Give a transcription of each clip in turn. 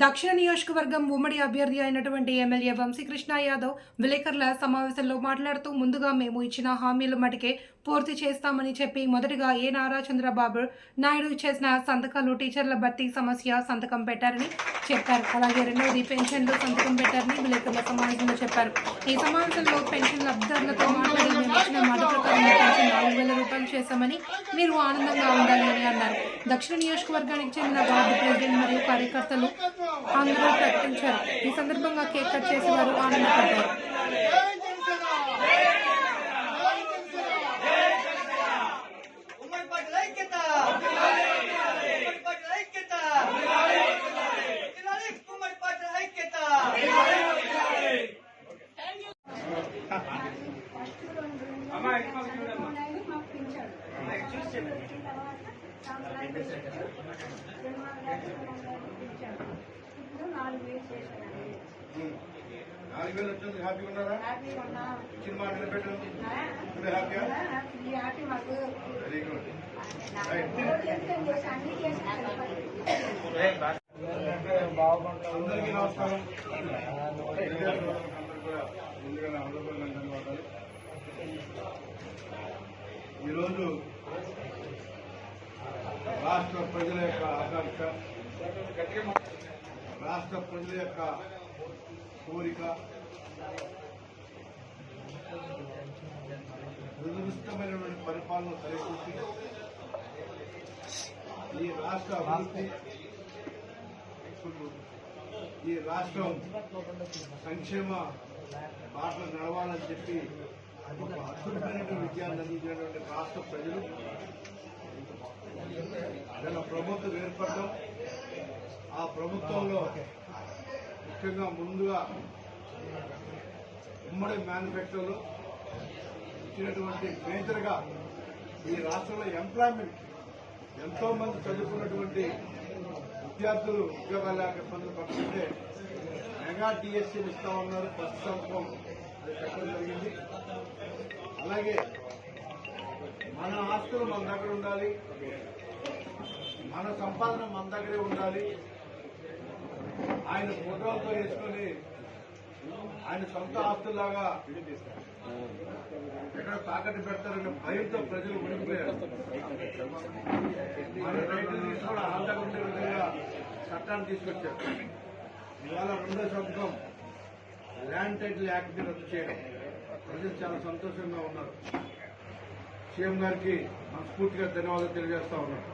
దక్షిణ నియోజకవర్గం ఉమ్మడి అభ్యర్థి అయినటువంటి ఎమ్మెల్యే వంశీకృష్ణ యాదవ్ విలేకరుల సమావేశంలో మాట్లాడుతూ ముందుగా మేము ఇచ్చిన హామీలు మటుకే పూర్తి చేస్తామని చెప్పి మొదటగా ఏ నారా చంద్రబాబు నాయుడు చేసిన సంతకాలు టీచర్ల భర్తీ సమస్య సంతకం పెట్టారని చెప్పారు. అలాగే రెండవది పెన్షన్లు సంతకం పెట్టారని విలేకరుల సమావేశంలో చెప్పారు. ఈ సమావేశంలో పెన్షన్ లబ్ధిదారులతో మాట్లాడి మేము ఇచ్చిన మాట ప్రకారం మీ పెన్షన్ నాలుగు వేల రూపాయలు చేశామని మీరు ఆనందంగా ఉండాలి అని అన్నారు. దక్షిణ నియోజకవర్గానికి చెందిన వార్డు ప్రెసిడెంట్ మరియు కార్యకర్తలు ఆందోళన ప్రకటించారు. ఈ సందర్భంగా కేక్ కట్ చేసేవారు ఆనందపడ్డారు. నాలుగు వేలు వచ్చింది హ్యాపీగా ఉన్నారా ఇచ్చిన మాట నిలబెట్టు నువ్వు వెరీ గుడ్ అందరికీ నమస్కారం కూడా ముందుగా నా ధన్యవాదాలు ఈరోజు రాష్ట్ర ప్రజల యొక్క ఆకాంక్ష రాష్ట్ర ప్రజల యొక్క కోరిక దురదృష్టమైనటువంటి పరిపాలన తలెత్తి ఈ రాష్ట్ర అభివృద్ధి ఈ రాష్ట్రం సంక్షేమ బాటలు నడవాలని చెప్పి ఒక అద్భుతమైనటువంటి విజయాన్ని అందించినటువంటి రాష్ట్ర ప్రజలు. గల ప్రభుత్వం ఏర్పడడం ఆ ప్రభుత్వంలో ముఖ్యంగా ముందుగా ఉమ్మడి మ్యానుఫ్యాక్చర్లో ఇచ్చినటువంటి మేజర్గా ఈ రాష్ట్రంలో ఎంప్లాయ్మెంట్ ఎంతో మంది చదువుకున్నటువంటి విద్యార్థులు ఉద్యోగాలు లేక ఇబ్బందులు పడుతుంటే మెగా టీఎస్సీలు ఇస్తా ఉన్నారు ఫస్ట్ సంవత్సరం అది పెట్టడం జరిగింది. అలాగే మన ఆస్తులు మన దగ్గర ఉండాలి. మన సంపాదన మన దగ్గరే ఉండాలి. ఆయన ఫోటోలతో వేసుకొని ఆయన సొంత ఆస్తులాగా ఎక్కడ తాకట్టు పెడతారనే భయంతో ప్రజలు ఉడికిపోయారు మన రైతులు తీసుకుని ఆంధ్రకు ఉండే విధంగా చట్టాన్ని తీసుకొచ్చారు. ఇవాళ రెండో శబ్దం ల్యాండ్ టైటిల్ యాక్ట్ రద్దు చేయడం. ప్రజలు చాలా సంతోషంగా ఉన్నారు. సీఎం గారికి మనస్ఫూర్తిగా ధన్యవాదాలు తెలియజేస్తా ఉన్నాను.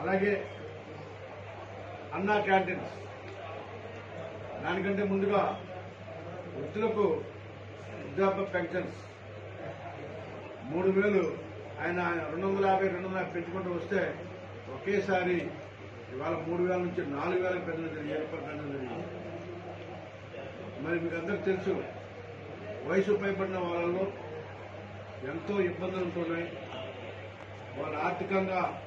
అలాగే అన్నా క్యాంటీన్స్. దానికంటే ముందుగా వృద్ధులకు వృద్ధాప్య పెన్షన్స్. మూడు వేలు ఆయన రెండు వందల యాభై రెండు వందల యాభై పెంచుకుంటూ వస్తే ఒకేసారి ఇవాళ మూడు వేల నుంచి నాలుగు వేలకు పెద్దలు జరిగింది ఏర్పడడం జరిగింది. మరి మీకు అందరికి తెలుసు వయసు పైబడిన వాళ్ళలో ఎంతో ఇబ్బందులు ఉంటున్నాయి. వాళ్ళు ఆర్థికంగా